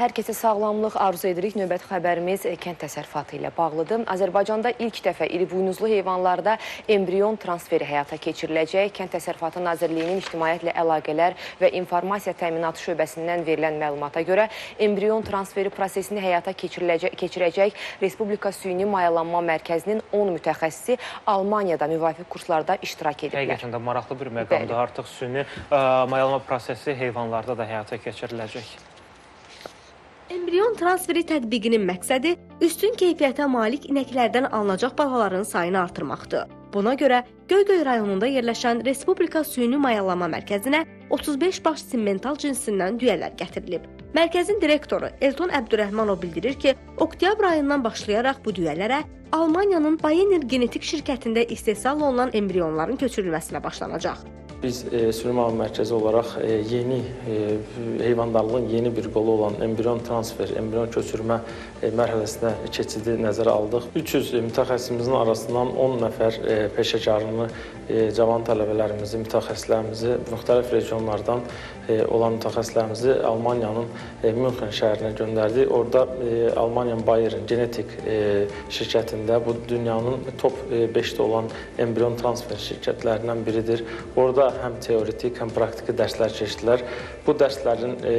Hər kəsə sağlamlıq arzu edirik. Növbəti xəbərimiz e, kənd təsərrüfatı ilə bağlıdır. Azərbaycanda ilk dəfə iri buynuzlu heyvanlarda embrion transferi həyata keçiriləcək. Kənd Təsərrüfatı Nazirliyinin İctimaiyyətlə Əlaqələr və İnformasiya Təminatı şöbəsindən verilən məlumata görə embrion transferi prosesini həyata keçiriləcək, keçirəcək Respublika Süni Mayalanma Mərkəzinin 10 mütəxəssisi Almaniyada müvafiq kurslarda iştirak ediblər. Həqiqətən də maraqlı bir məqamdır. Bəli. Artıq süni ə, mayalama prosesi heyvanlarda da həyata keçiriləcək. Embrion transferi tətbiqinin məqsədi üstün keyfiyyətə malik inəklərdən alınacaq balaların sayını artırmaqdır. Buna görə Göygöl rayonunda yerləşən Respublika Süni Mayalama Mərkəzinə 35 baş simmental cinsindən düyələr gətirilib. Mərkəzin direktoru Elton Əbdürrəhmanov bildirir ki, oktyabr ayından başlayaraq bu düyələrə Almaniyanın Bayer genetik şirkətində istehsal olunan embrionların köçürülməsinə başlanacaq. Biz e, Sürümavi Mərkəzi olaraq e, yeni e, heyvandarlığın yeni bir qolu olan embrion transfer, embrion köçürmə e, mərhələsinə keçidi nəzərə aldıq. 300 mütəxəssisimizin arasından 10 nəfər e, peşəkarını, e, cavan tələbələrimizi, mütəxəssislərimizi müxtəlif regionlardan e, olan mütəxəssislərimizi Almaniyanın e, Münxen şəhərinə göndərdik. Orada e, Almaniyanın Bayer genetik e, şirkətində bu dünyanın top 5-də olan embrion transfer şirkətlərindən biridir. Orada həm teoretik, həm praktiki dərslər keçdilər. Bu dərslərin e,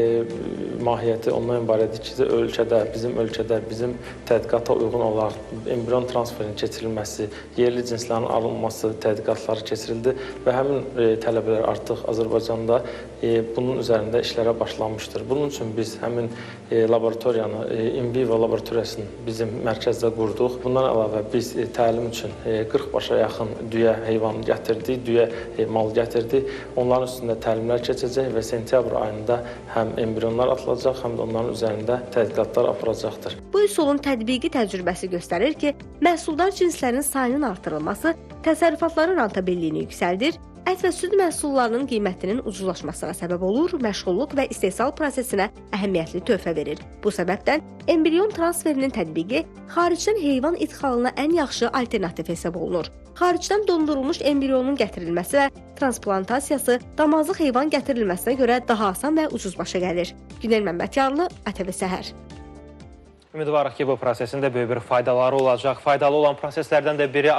mahiyyəti ondan ibarətdir ki, ölkədə, bizim ölkədə, bizim tədqiqata uyğun olaraq embrion transferinin keçirilməsi, yerli cinslərin alınması tədqiqatları keçirildi və həmin e, tələbələr artıq Azərbaycanda e, bunun üzərində işlərə başlanmışdır. Bunun üçün biz həmin e, laboratoriyanı, e, in vivo laboratoriyasını bizim mərkəzdə qurduq. Bundan əlavə biz e, təlim üçün e, 40 başa yaxın düyə heyvan gətirdik, düyə e, mal gətirdik. Onların üstündə təlimlər keçəcək və sentyabr ayında həm embrionlar atılacaq, həm də onların üzərində tədqiqatlar aparacaqdır. Bu üsulun tətbiqi təcrübəsi göstərir ki, məhsuldar cinslərin sayının artırılması təsərrüfatların rentabelliyini yüksəldir, ət və süd məhsullarının qiymətinin ucuzlaşmasına səbəb olur, məşğulluq və istehsal prosesinə əhəmiyyətli töhfə verir. Bu səbəbdən embrion transferinin tətbiqi xaricdən heyvan idxalına ən yaxşı alternativ hesab olunur. Xaricdən dondurulmuş embrionun gətirilməsi və transplantasiya damazlıq heyvan gətirilməsinə görə daha asan və ucuz başa gəlir. Günel Məmmədyanlı, ATV Səhər. Ümidvarıq ki, bu prosesin də böyük bir faydaları olacaq. Faydalı olan proseslərdən də biri